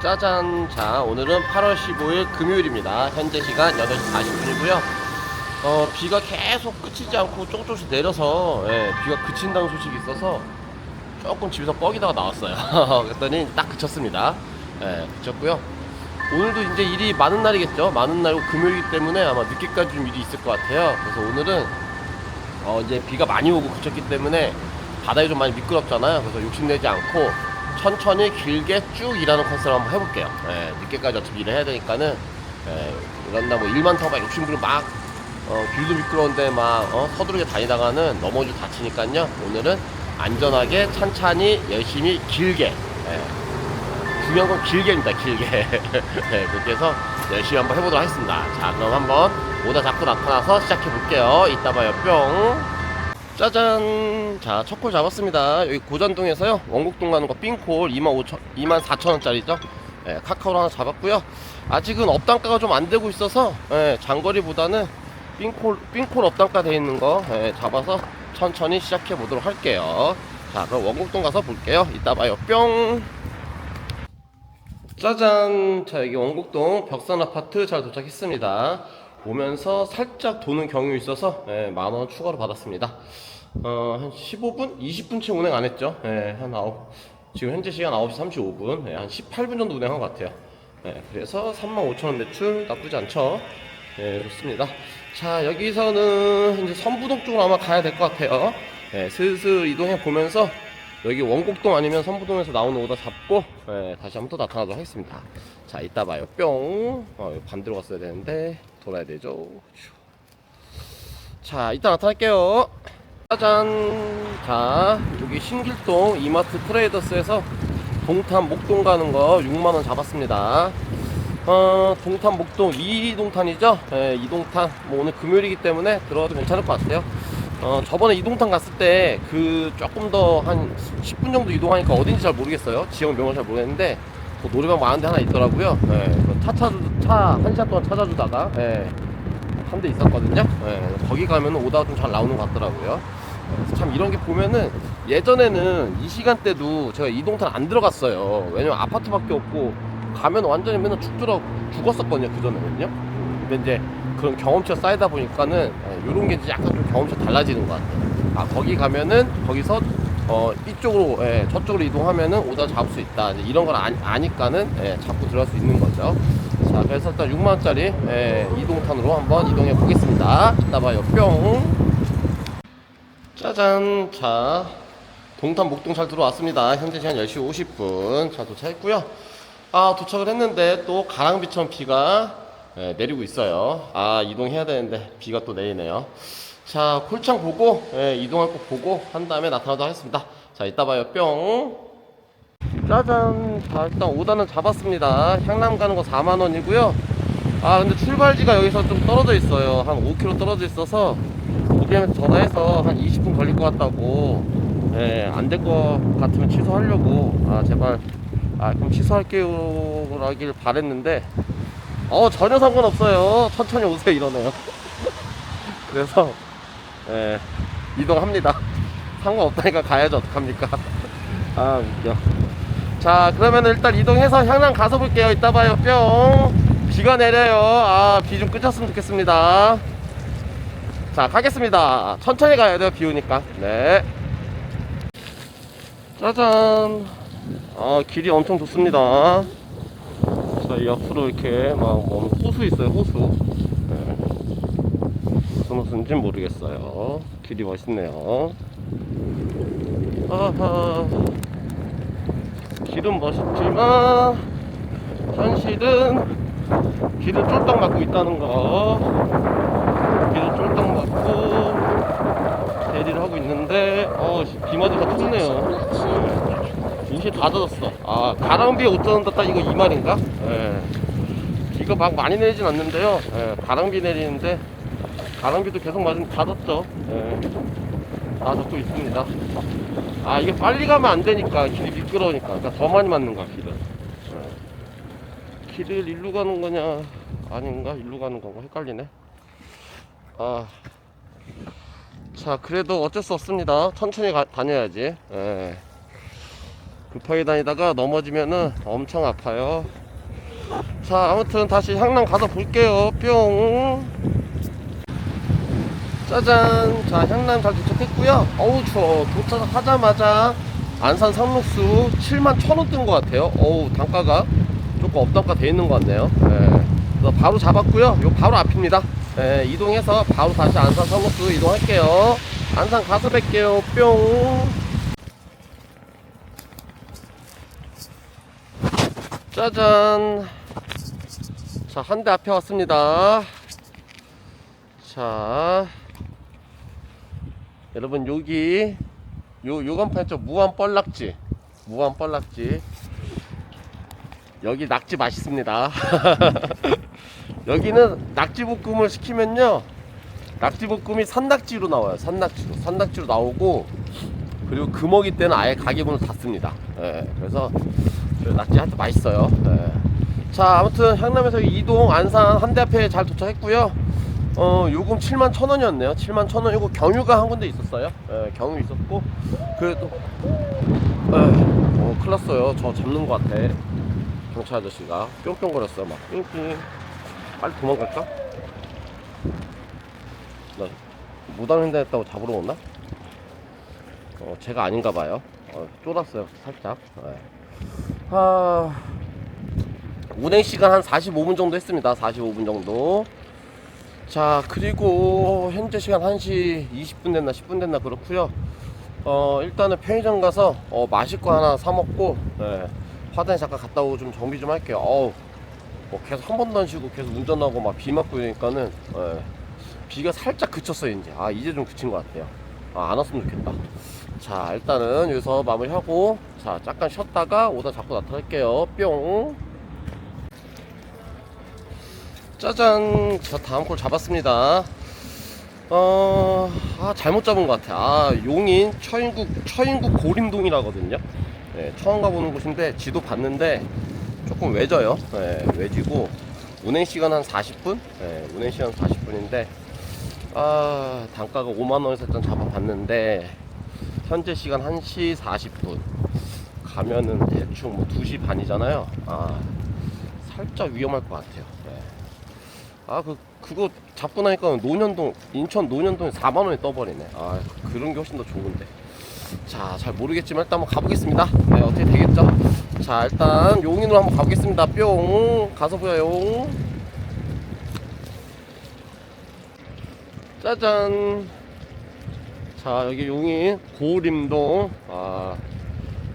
짜잔. 자 오늘은 8월 15일 금요일입니다. 현재 시간 8시 40분이고요. 어 비가 계속 그치지 않고 조금 조금씩 내려서 예, 비가 그친다는 소식이 있어서 조금 집에서 뻐기다가 나왔어요. 그랬더니 딱 그쳤습니다. 예, 그쳤고요. 오늘도 이제 일이 많은 날이겠죠? 많은 날이고 금요일이기 때문에 아마 늦게까지 좀 일이 있을 것 같아요. 그래서 오늘은 어 이제 비가 많이 오고 그쳤기 때문에 바닥이 좀 많이 미끄럽잖아요. 그래서 욕심내지 않고 천천히 길게 쭉 일하는 컨셉을 한번 해볼게요. 예, 늦게까지 어차피 일을 해야 되니까는 예, 이런다 뭐 일만 막 욕심부리고 막 어, 길도 미끄러운데 막 어, 서두르게 다니다가는 넘어지고 다치니까요. 오늘은 안전하게 찬찬히 열심히 길게 예, 중요한 건 길게입니다. 길게 예, 그렇게 해서 열심히 한번 해보도록 하겠습니다. 자 그럼 한번 오다 자꾸 나타나서 시작해 볼게요. 이따 봐요. 뿅. 짜잔. 자 첫콜 잡았습니다. 여기 고전동에서요. 원곡동 가는 거 삥콜 2만 5천 2만 4천 원짜리죠. 예, 카카오로 하나 잡았고요. 아직은 업단가가 좀 안 되고 있어서 예, 장거리보다는 삥콜 삥콜 업단가 돼 있는 거 예, 잡아서 천천히 시작해 보도록 할게요. 자 그럼 원곡동 가서 볼게요. 이따 봐요. 뿅. 짜잔. 자 여기 원곡동 벽산 아파트 잘 도착했습니다 오면서 살짝 도는 경유 있어서 예, 만원 추가로 받았습니다 어, 한 15분? 20분쯤 운행 안 했죠 예, 한 9, 지금 현재 시간 9시 35분 예, 한 18분 정도 운행한 것 같아요 예, 그래서 35,000원 매출 나쁘지 않죠 예, 좋습니다 자 여기서는 이제 선부동 쪽으로 아마 가야 될 것 같아요 예, 슬슬 이동해 보면서 여기 원곡동 아니면 선부동에서 나오는 오다 잡고 예, 다시 한번 또 나타나도록 하겠습니다. 자, 이따 봐요. 뿅. 어, 반대로 갔어야 되는데 돌아야 되죠. 휴. 자, 이따 나타날게요. 짜잔. 자, 여기 신길동 이마트 트레이더스에서 동탄 목동 가는 거 6만 원 잡았습니다. 어, 동탄 목동 2동탄이죠? 예, 2동탄. 뭐 오늘 금요일이기 때문에 들어가도 괜찮을 것 같아요. 어, 저번에 이동탄 갔을 때 그 조금 더 한 10분 정도 이동하니까 어딘지 잘 모르겠어요. 지역 명을 잘 모르겠는데 그 노래방 많은 데 하나 있더라고요. 예, 그차 찾아 차한 시간 동안 찾아주다가 예, 한 대 있었거든요. 예, 거기 가면 오다가 좀 잘 나오는 것 같더라고요. 그래서 참 이런 게 보면은 예전에는 이 시간대도 제가 이동탄 안 들어갔어요. 왜냐면 아파트밖에 없고 가면 완전히 맨날 죽더라 죽었었거든요. 그 전에는요. 근데 이제 그런 경험치가 쌓이다 보니까는 이런 게 이제 약간 좀 경험치가 달라지는 것 같아요. 아 거기 가면은 거기서 어 이쪽으로 예, 저쪽으로 이동하면은 오다 잡을 수 있다. 이런 걸 아, 아니까는 예, 잡고 들어갈 수 있는 거죠. 자 그래서 일단 6만 원짜리 예, 이동탄으로 한번 이동해 보겠습니다. 이따 봐요. 뿅. 짜잔. 자 동탄 목동 잘 들어왔습니다. 현재 시간 10시 50분. 자 도착했고요. 아 도착을 했는데 또 가랑비처럼 비가 예, 내리고 있어요. 아 이동해야 되는데 비가 또 내리네요. 자 콜창 보고 예, 이동할 거 보고 한 다음에 나타나도록 하겠습니다. 자 이따 봐요. 뿅. 짜잔. 자 일단 오다는 잡았습니다. 향남 가는 거 4만 원이고요. 아 근데 출발지가 여기서 좀 떨어져 있어요. 한 5km 떨어져 있어서 고객한테 전화해서 한 20분 걸릴 것 같다고 예, 안 될 것 같으면 취소하려고 아 제발 아 그럼 취소할게요 라길 바랬는데 어 전혀 상관없어요 천천히 오세요 이러네요 그래서 예, 이동합니다. 상관없다니까 가야죠. 어떡합니까? 아 웃겨. 자 그러면 일단 이동해서 향남 가서 볼게요. 이따 봐요. 뿅. 비가 내려요. 아 비좀 끝쳤으면 좋겠습니다. 자 가겠습니다. 천천히 가야 돼요. 비 오니까. 네. 짜잔. 아 길이 엄청 좋습니다. 자, 이 옆으로 이렇게 막 뭐, 호수 있어요, 호수. 네. 무슨 호수인지 모르겠어요. 길이 멋있네요. 아하. 길은 멋있지만, 현실은 길을 쫄딱 막고 있다는 거. 길을 쫄딱 막고, 대리를 하고 있는데, 어, 비마디가 춥네요. 옷이 다 젖었어. 아, 가랑비에 옷 젖는다 딱 이거 이 말인가? 예. 비가 막 많이 내리진 않는데요. 예, 가랑비 내리는데, 가랑비도 계속 맞으면 다 젖죠. 예. 다 젖고 있습니다. 아, 이게 빨리 가면 안 되니까, 길이 미끄러우니까. 그러니까 더 많이 맞는 거야, 길을. 예. 길을 일로 가는 거냐, 아닌가? 일로 가는 건가? 헷갈리네. 아. 자, 그래도 어쩔 수 없습니다. 천천히 가- 다녀야지. 예. 급하게 다니다가 넘어지면은 엄청 아파요. 자, 아무튼 다시 향남 가서 볼게요. 뿅. 짜잔. 자, 향남 잘 도착했고요. 어우, 추워. 도착하자마자 안산 상록수 7만 1,000원 뜬 것 같아요. 어우, 단가가 조금 업단가 돼 있는 것 같네요. 예. 그래서 바로 잡았고요. 요 바로 앞입니다. 예, 이동해서 바로 다시 안산 상록수 이동할게요. 안산 가서 뵐게요. 뿅. 짜잔. 자, 한 대 앞에 왔습니다. 자. 여러분, 여기, 요, 요 간판 있죠? 무한 뻘락지. 무한 뻘락지. 여기 낙지 맛있습니다. 여기는 낙지 볶음을 시키면요. 낙지 볶음이 산낙지로 나와요. 산낙지로. 산낙지로 나오고, 그리고 금어기 때는 아예 가게 문을 닫습니다. 예, 그래서 저 낙지 하여튼 맛있어요. 예. 자, 아무튼 향남에서 이동 안산 한대 앞에 잘 도착했고요. 어, 요금 7만 1 원이었네요. 7만 1 원. 이거 경유가 한 군데 있었어요. 예, 경유 있었고, 그래도, 에, 어, 큰일 났어요. 저 잡는 것 같아. 경찰 아저씨가 뿅뿅거렸어요. 막, 삥삥. 빨리 도망갈까? 나 무단횡단했다고 잡으러 온나? 어, 제가 아닌가 봐요. 어, 쫄았어요, 살짝. 네. 아, 운행 시간 한 45분 정도 했습니다. 45분 정도. 자, 그리고 현재 시간 1시 20분 됐나 10분 됐나 그렇고요. 어, 일단은 편의점 가서 어, 마실 거 하나 사 먹고 네, 화장실 잠깐 갔다 오고 좀 정비 좀 할게요. 어우, 뭐 계속 한 번도 안 쉬고 계속 운전하고 막 비 맞고 이러니까는 예, 비가 살짝 그쳤어요 이제. 아 이제 좀 그친 것 같아요. 아, 안 왔으면 좋겠다. 자, 일단은 여기서 마무리하고, 자, 잠깐 쉬었다가 오다 잡고 나타날게요. 뿅. 짜잔. 자, 다음 콜 잡았습니다. 어, 아, 잘못 잡은 것 같아. 아, 용인 처인국, 처인국 고림동이라거든요. 네, 처음 가보는 곳인데, 지도 봤는데, 조금 외져요. 네, 외지고, 운행 시간 한 40분? 네, 운행 시간 40분인데, 아, 단가가 5만원에서 일단 잡아봤는데, 현재 시간 1시 40분. 가면은 대충 뭐 2시 반이잖아요. 아, 살짝 위험할 것 같아요. 네. 아, 그, 그거 잡고 나니까 노년동, 인천 노년동에 4만 원에 떠버리네. 아, 그런 게 훨씬 더 좋은데. 자, 잘 모르겠지만 일단 한번 가보겠습니다. 네, 어떻게 되겠죠? 자, 일단 용인으로 한번 가보겠습니다. 뿅! 가서 보여요. 짜잔! 자 여기 용인 고림동 아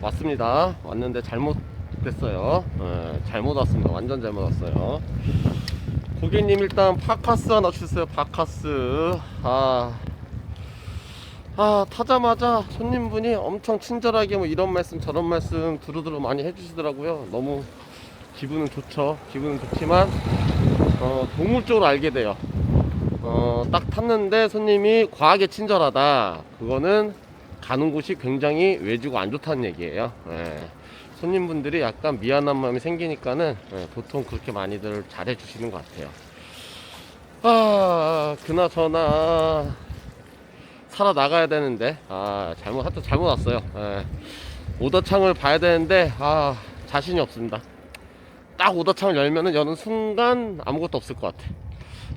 왔습니다 왔는데 잘못 됐어요 예, 잘못 왔습니다 완전 잘못 왔어요 고객님 일단 파카스 하나 주세요 파카스 아, 아 타자마자 손님분이 엄청 친절하게 뭐 이런 말씀 저런 말씀 두루두루 많이 해주시더라고요 너무 기분은 좋죠 기분은 좋지만 어, 동물 쪽으로 알게 돼요 어, 딱 탔는데 손님이 과하게 친절하다. 그거는 가는 곳이 굉장히 외지고 안 좋다는 얘기예요. 예. 손님분들이 약간 미안한 마음이 생기니까는 예, 보통 그렇게 많이들 잘해 주시는 것 같아요. 아, 그나저나 살아 나가야 되는데 아 잘못 하여튼 잘못 왔어요. 예. 오더창을 봐야 되는데 아 자신이 없습니다. 딱 오더창을 열면은 여는 순간 아무것도 없을 것 같아.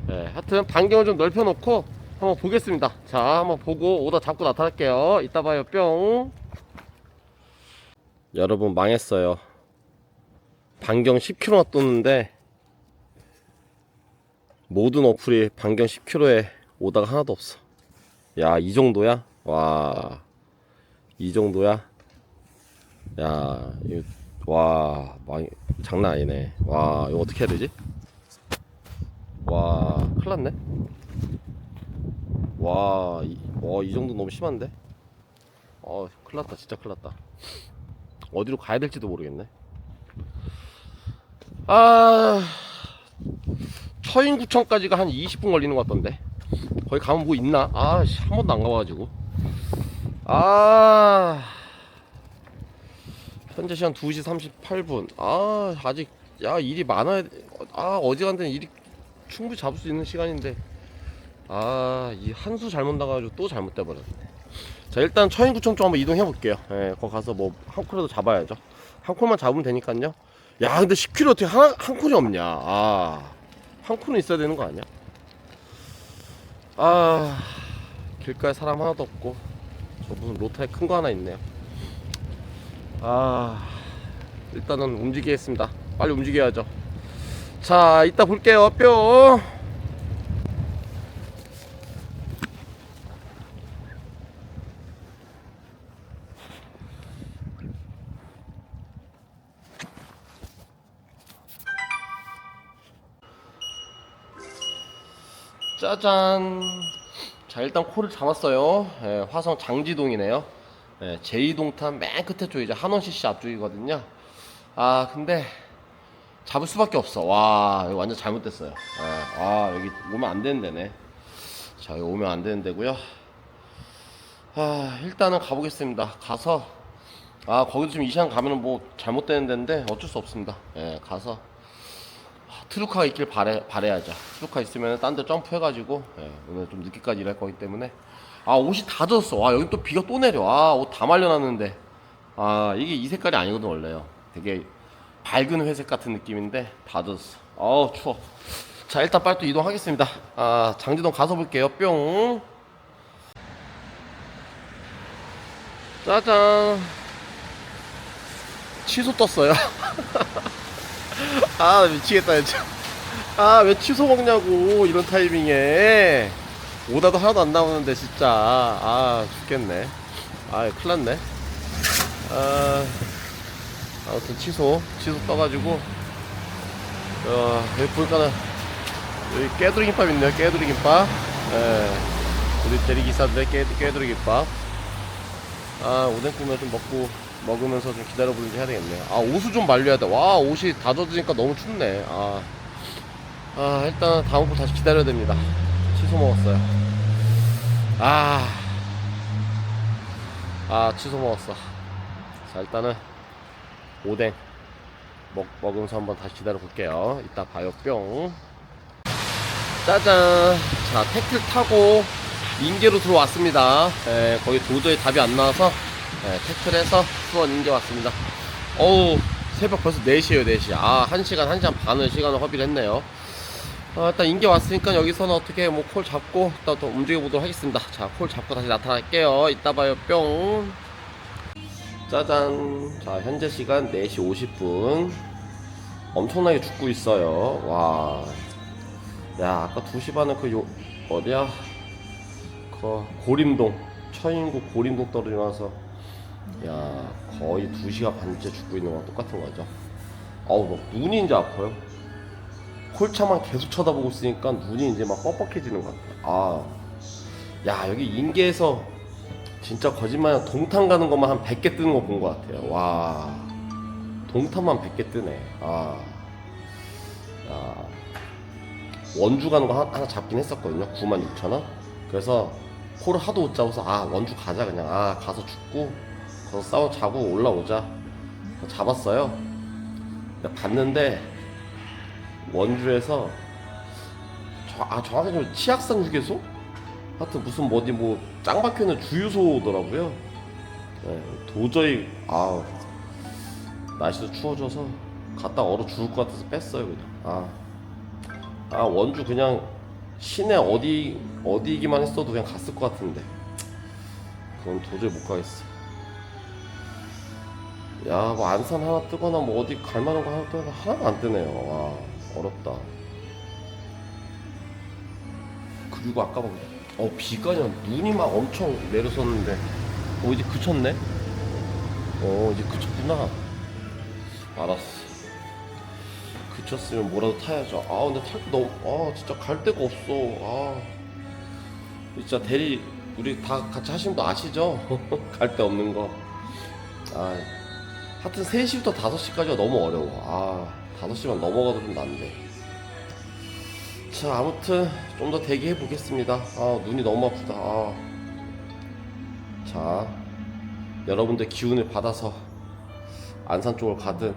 네, 하여튼 반경을 좀 넓혀 놓고 한번 보겠습니다. 자, 한번 보고 오더 잡고 나타날게요. 이따 봐요. 뿅. 여러분 망했어요. 반경 10km나 떴는데 모든 어플이 반경 10km에 오다가 하나도 없어. 야, 이 정도야? 와. 이 정도야? 야, 이거 와, 망 장난 아니네. 와, 이거 어떻게 해야 되지? 와, 큰일 났네. 와, 이, 와, 이 정도 너무 심한데? 어, 큰일 났다. 진짜 큰일 났다. 어디로 가야 될지도 모르겠네. 아, 처인구청까지가 한 20분 걸리는 것 같던데. 거기 가면 뭐 있나? 아, 씨, 한 번도 안 가봐가지고. 아, 현재 시간 2시 38분. 아, 아직, 야, 일이 많아야, 돼. 아, 어디 간 데는 일이 충분히 잡을 수 있는 시간인데 아 이 한 수 잘못 나가지고 또 잘못돼 버렸네 자 일단 처인구청 쪽 한번 이동해 볼게요. 예, 거기 가서 뭐 한 콜이라도 잡아야죠. 한 콜만 잡으면 되니까요. 야 근데 10kg 어떻게 한, 한 콜이 없냐? 아, 한 콜은 있어야 되는 거 아니야? 아, 길가에 사람 하나도 없고 저 무슨 로타에 큰 거 하나 있네요. 아, 일단은 움직이겠습니다. 빨리 움직여야죠. 자, 이따 볼게요. 뿅. 짜잔. 자, 일단 코를 잡았어요. 예, 화성 장지동이네요. 예, 제2동탄 맨 끝에 쪽 이제 한원 CC 앞쪽이거든요. 아, 근데 잡을 수밖에 없어. 와, 여기 완전 잘못됐어요. 예, 아, 여기 오면 안 되는 데네. 자, 여기 오면 안 되는 데고요. 아, 일단은 가보겠습니다. 가서 아, 거기도 지금 이 시간 가면은 뭐 잘못되는 데인데 어쩔 수 없습니다. 예, 가서 트루카가 있길 바래, 바래야죠. 트루카 있으면 딴 데 점프해가지고 예, 오늘 좀 늦게까지 일할 거기 때문에 아 옷이 다 젖었어. 와 여기 또 비가 또 내려. 아 옷 다 말려놨는데 아 이게 이 색깔이 아니거든 원래요. 되게 밝은 회색 같은 느낌인데 다 젖었어. 아우 추워. 자 일단 빨리 또 이동하겠습니다. 아 장지동 가서 볼게요. 뿅. 짜잔. 취소 떴어요. 아 미치겠다 진짜. 아왜 취소 먹냐고 이런 타이밍에. 오다도 하나도 안 나오는데 진짜. 아 죽겠네. 아 큰일났네. 아 아무튼 취소 취소 떠가지고. 어, 여기 보니까는 여기 깨두리 김밥 있네요 깨두리 김밥. 예. 우리 대리기사들의 깨, 깨두리 김밥. 아 오뎅 꾸면 좀 먹고 먹으면서 좀 기다려보는지 해야 되겠네. 아 옷을 좀 말려야 돼 와 옷이 다 젖으니까 너무 춥네. 아, 아 일단 다음 부 다시 기다려야 됩니다. 취소 먹었어요. 아, 아 취소 먹었어. 자 일단은 오뎅 먹, 먹으면서 한번 다시 기다려 볼게요. 이따 봐요 뿅. 짜잔. 자 택트 타고 인계로 들어왔습니다. 에, 거기 도저히 답이 안 나와서 에, 택트를 해서 수원 인계 왔습니다. 어우 새벽 벌써 4시에요 4시. 아 1시간 1시간 반을 시간을 허비를 했네요. 어, 일단 인계 왔으니까 여기서는 어떻게 뭐 콜 잡고 일단 또 움직여 보도록 하겠습니다. 자 콜 잡고 다시 나타날게요. 이따 봐요. 뿅. 짜잔. 자 현재 시간 4시 50분. 엄청나게 죽고 있어요. 와. 야 아까 2시 반에 그 요 어디야? 그 고림동 처인구 고림동 떨어지면서 야 거의 2시간 반째 죽고 있는 거랑 똑같은 거죠? 어우 뭐 눈이 이제 아파요? 콜차만 계속 쳐다보고 있으니까 눈이 이제 막 뻑뻑해지는 것 같아요. 아야 여기 인계에서 진짜 거짓말 동탄 가는 것만 한 100개 뜨는 거 본 것 같아요. 와 동탄만 100개 뜨네. 아 야. 원주 가는 거 하나, 하나 잡긴 했었거든요. 96,000원? 그래서 코를 하도 못 잡아서 아 원주 가자 그냥. 아 가서 죽고 가서 싸워 자고 올라오자. 잡았어요. 갔는데 원주에서 저, 아 정확히 좀 치악산 휴게소? 하여튼 무슨 뭐지 뭐짱 박혀있는 주유소더라고요. 네, 도저히 아 날씨도 추워져서 갔다 얼어 죽을 것 같아서 뺐어요 그냥. 아, 아 원주 그냥 시내 어디 어디이기만 했어도 그냥 갔을 것 같은데. 그건 도저히 못 가겠어 야 뭐 안산 하나 뜨거나 뭐 어디 갈 만한 거 하나 뜨거나 하나도 안 뜨네요 와 어렵다 그리고 아까 막, 어 비가 아니라 눈이 막 엄청 내렸었는데 어 이제 그쳤네 어 이제 그쳤구나 알았어 그쳤으면 뭐라도 타야죠. 아 근데 탈때 너무 아 진짜 갈 데가 없어. 아 진짜 대리 우리 다 같이 하시는 분 아시죠? 갈 데 없는 거. 아 하여튼 3시부터 5시까지가 너무 어려워. 아 5시만 넘어가도 좀 난데. 자 아무튼 좀 더 대기해 보겠습니다. 아 눈이 너무 아프다. 아. 자 여러분들 기운을 받아서 안산 쪽을 가든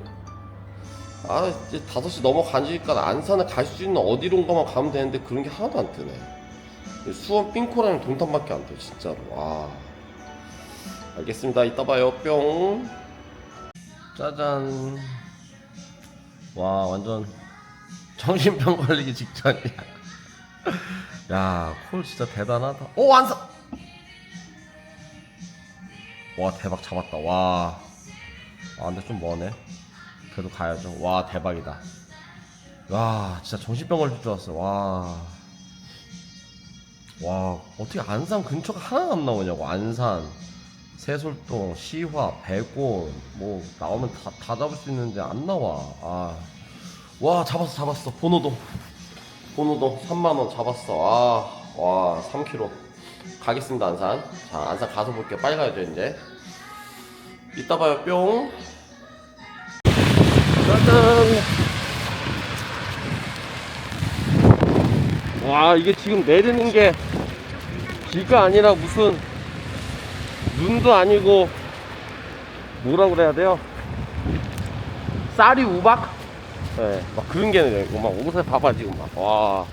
아 이제 5시 넘어가니까 안산을 갈 수 있는 어디론가만 가면 되는데 그런 게 하나도 안 뜨네 수원 삥코라는 동탄밖에 안 돼 진짜로 와 알겠습니다. 이따 봐요. 뿅. 짜잔. 와, 완전 정신병 걸리기 직전이야. 야, 콜 진짜 대단하다. 오, 완성! 와, 대박 잡았다. 와. 아, 근데 좀 머네. 그래도 가야죠. 와, 대박이다. 와, 진짜 정신병 걸릴 줄 알았어. 와. 와, 어떻게 안산 근처가 하나도 안 나오냐고. 안산, 세솔동, 시화, 백원, 뭐, 나오면 다, 다 잡을 수 있는데 안 나와. 아. 와, 잡았어, 잡았어. 번호도. 번호도 3만원 잡았어. 아, 와, 3kg. 가겠습니다, 안산. 자, 안산 가서 볼게요. 빨리 가야죠, 이제. 이따 봐요, 뿅. 짜잔. 와 이게 지금 내리는 게 비가 아니라 무슨 눈도 아니고 뭐라 그래야 돼요? 쌀이 우박? 네, 막 그런 게 내리고 막 옷에 봐봐 지금 막. 와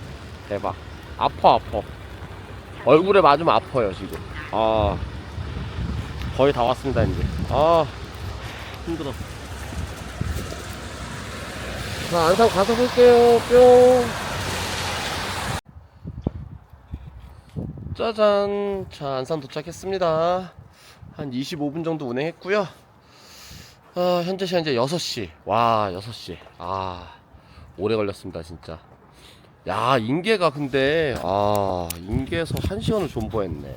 대박. 아파 아파 얼굴에 맞으면 아파요 지금. 아 거의 다 왔습니다 이제. 아 힘들어. 자 안산 가서 볼게요. 뿅 짜잔. 자 안산 도착했습니다. 한 25분 정도 운행했고요. 아, 현재 시간 이제 6시. 와 6시. 아 오래 걸렸습니다 진짜. 야 인계가 근데 아 인계에서 1시간을 존버했네.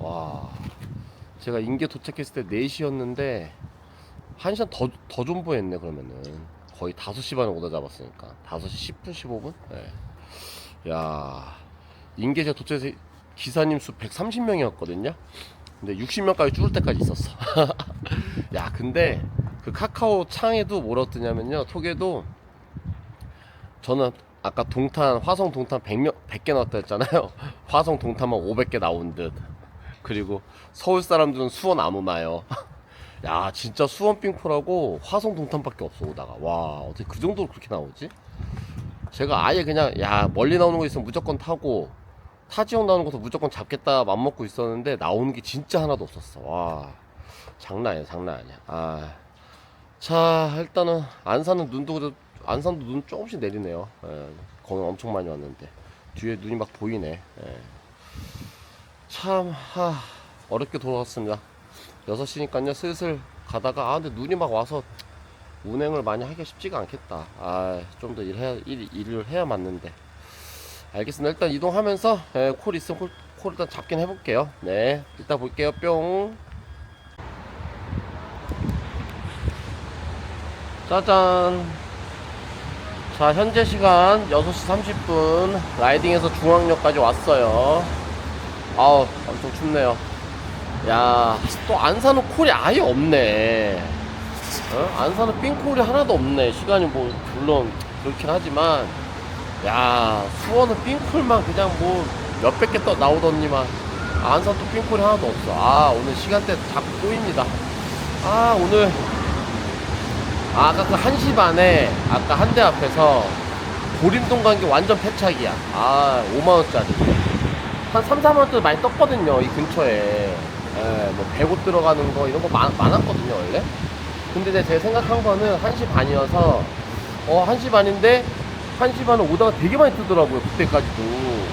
와 제가 인계 도착했을 때 4시였는데 1시간 더, 더 존버했네 그러면은. 거의 5시 반에 오다 잡았으니까. 5시 10분 15분? 네. 야 인계 제가 도착해서 기사님 수 130명이었거든요. 근데 60명까지 줄을 때까지 있었어. 야, 근데 그 카카오 창에도 뭐라 뜨냐면요. 톡에도 저는 아까 동탄, 화성 동탄 100명, 100개 나왔다 했잖아요. 화성 동탄만 500개 나온 듯. 그리고 서울 사람들은 수원 아무 마요. 야, 진짜 수원 삥콜하고 화성 동탄밖에 없어 오다가. 와, 어떻게 그 정도로 그렇게 나오지? 제가 아예 그냥 야 멀리 나오는 거 있으면 무조건 타고 타지역 나오는 것도 무조건 잡겠다 맘먹고 있었는데 나오는 게 진짜 하나도 없었어 와 장난 아니야 장난 아니야 아 자 일단은 안산은 눈도 안산도 눈 조금씩 내리네요 예, 거기 엄청 많이 왔는데 뒤에 눈이 막 보이네 예. 참 하, 어렵게 돌아왔습니다 6시니까요 슬슬 가다가 아 근데 눈이 막 와서 운행을 많이 하기가 쉽지가 않겠다. 아, 좀 더 일해야, 일, 일을 해야 맞는데. 알겠습니다. 일단 이동하면서, 예, 콜 있으면 콜, 콜 일단 잡긴 해볼게요. 네. 이따 볼게요. 뿅. 짜잔. 자, 현재 시간 6시 30분. 라이딩에서 중앙역까지 왔어요. 아우, 엄청 춥네요. 야, 또 안산은 콜이 아예 없네. 어? 안산은 삥콜이 하나도 없네. 시간이 뭐 물론 그렇긴 하지만 야 수원은 삥콜만 그냥 뭐 몇백 개 떠 나오더니만 안산 또 삥콜이 하나도 없어. 아 오늘 시간대 자꾸 꼬입니다. 아 오늘 아, 아까 그 1시 반에 아까 한대 앞에서 보림동 간 게 완전 패착이야. 아 5만원짜리. 한 3, 4만원짜리 많이 떴거든요. 이 근처에. 예, 뭐 배고 들어가는 거 이런 거 많, 많았거든요 원래. 근데 내 제가 생각한 거는 1시 반이어서 어 1시 반인데 1시 반에 오다가 되게 많이 뜨더라고요 그때까지도.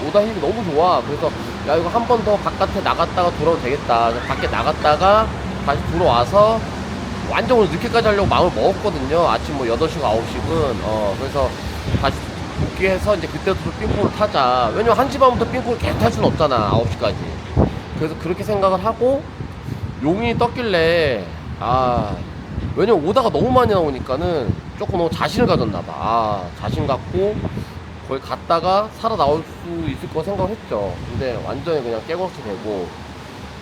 오다 힘이 너무 좋아. 그래서 야 이거 한 번 더 바깥에 나갔다가 돌아도 되겠다. 밖에 나갔다가 다시 들어와서 완전 오늘 늦게까지 하려고 마음을 먹었거든요. 아침 뭐 8시가 9시군 어 그래서 다시 복귀해서 이제 그때부터 삥콜을 타자. 왜냐면 1시 반부터 삥콜을 계속 탈 수는 없잖아 9시까지. 그래서 그렇게 생각을 하고 용인이 떴길래 아 왜냐면 오다가 너무 많이 나오니까는 조금 너무 자신을 가졌나 봐. 아, 자신 갖고 거기 갔다가 살아 나올 수 있을 거 생각을 했죠. 근데 완전히 그냥 깨고서 되고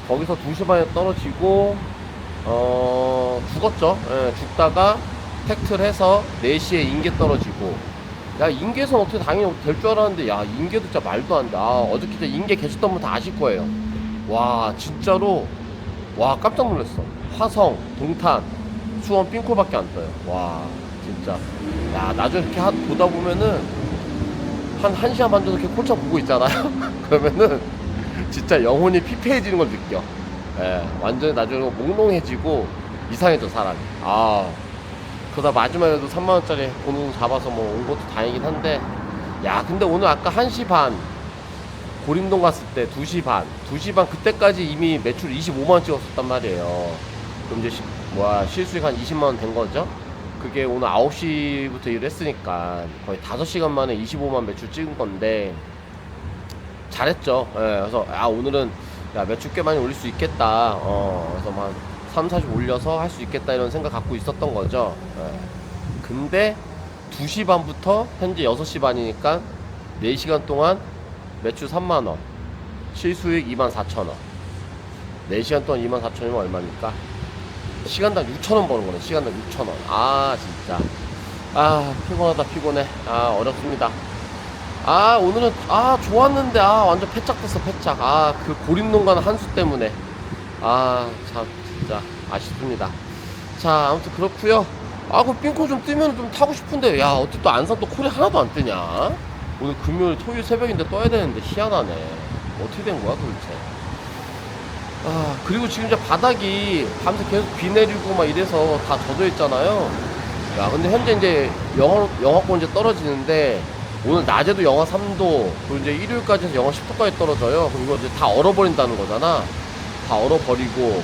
거기서 2시 반에 떨어지고 어 죽었죠. 예, 죽다가 택트를 해서 4시에 인계 떨어지고 야 인계선 어떻게 당연히 될 줄 알았는데 야 인계도 진짜 말도 안 돼. 아 어저께 인계 계셨던 분 다 아실 거예요. 와 진짜로 와 깜짝 놀랐어. 화성, 동탄, 수원 삥콜밖에 안 떠요. 와, 진짜. 야, 나중에 이렇게 하, 보다 보면은 한 1시간 반 정도 이렇게 콜차 보고 있잖아요. 그러면은 진짜 영혼이 피폐해지는 걸 느껴. 예, 완전히 나중에 몽롱해지고 이상해져 사람이. 아 그러다 마지막에도 3만 원짜리 돈을 잡아서 뭐 온 것도 다행이긴 한데 야 근데 오늘 아까 1시 반 고림동 갔을 때 2시 반 2시 반 그때까지 이미 매출 25만 원 찍었었단 말이에요 그럼 이제 시, 뭐야 실수익 한 20만 원 된 거죠 그게 오늘 9시부터 일을 했으니까 거의 5시간 만에 25만 매출 찍은 건데 잘했죠 예, 그래서 아 오늘은 야 매출 꽤 많이 올릴 수 있겠다 어 그래서 막 3, 40 올려서 할 수 있겠다 이런 생각 갖고 있었던 거죠 예. 근데 2시 반부터 현재 6시 반이니까 4시간 동안 매출 3만 원 실수익 2만 4천 원 4시간 동안 2만 4천원이면 얼마입니까? 시간당 6천원 버는 거네. 시간당 6천원. 아 진짜. 아 피곤하다 피곤해. 아 어렵습니다. 아 오늘은 아 좋았는데 아 완전 패착 됐어 패착. 아그 고립농간 한수 때문에. 아 참 진짜 아쉽습니다. 자 아무튼 그렇구요. 아그 삥코 좀 뜨면 좀 타고 싶은데. 야 어떻게 또 안산 또 콜이 하나도 안 뜨냐? 오늘 금요일 토요일 새벽인데 떠야 되는데 희한하네. 어떻게 된 거야 도대체 아 그리고 지금 이제 바닥이 밤새 계속 비 내리고 막 이래서 다 젖어 있잖아요. 야 근데 현재 이제 영하, 영하권 이제 떨어지는데 오늘 낮에도 영하 3도 그리고 이제 일요일까지 해서 영하 10도까지 떨어져요. 이거 이제 다 얼어버린다는 거잖아. 다 얼어버리고.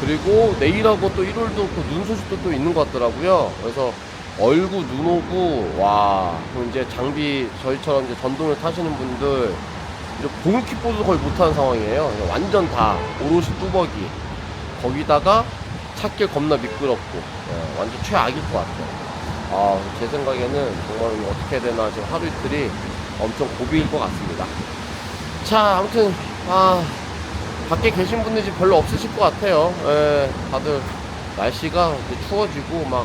그리고 내일하고 또 일요일도 또 눈 소식도 또 있는 것 같더라고요. 그래서 얼고 눈 오고 와. 그럼 이제 장비 저희처럼 이제 전동을 타시는 분들 봉킥보도 거의 못하는 상황이에요 완전 다 오롯이 뚜벅이 거기다가 찾길 겁나 미끄럽고 예, 완전 최악일 것 같아요 아, 제 생각에는 정말 어떻게 해야 되나 지금 하루 이틀이 엄청 고비일 것 같습니다. 자, 아무튼 아 밖에 계신 분들이 별로 없으실 것 같아요. 예, 다들 날씨가 추워지고 막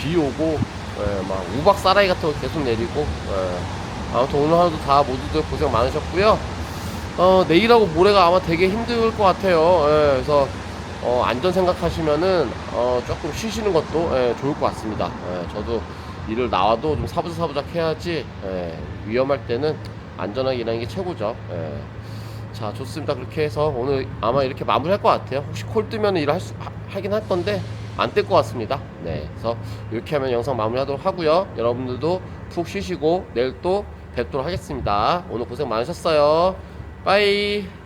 비 오고 예, 막 우박 사라이 같은 거 계속 내리고 예. 아무튼 오늘 하루도 다 모두들 고생 많으셨고요. 어, 내일하고 모레가 아마 되게 힘들 것 같아요. 예, 그래서 어, 안전 생각하시면은 어, 조금 쉬시는 것도 예, 좋을 것 같습니다. 예, 저도 일을 나와도 좀 사부작사부작 해야지 예, 위험할 때는 안전하게 일하는 게 최고죠. 예. 자 좋습니다. 그렇게 해서 오늘 아마 이렇게 마무리할 것 같아요. 혹시 콜 뜨면 일을 할 수, 하, 하긴 할 건데 안 뜰 것 같습니다. 네, 그래서 이렇게 하면 영상 마무리하도록 하고요. 여러분들도 푹 쉬시고 내일 또 뵙도록 하겠습니다. 오늘 고생 많으셨어요. 빠이.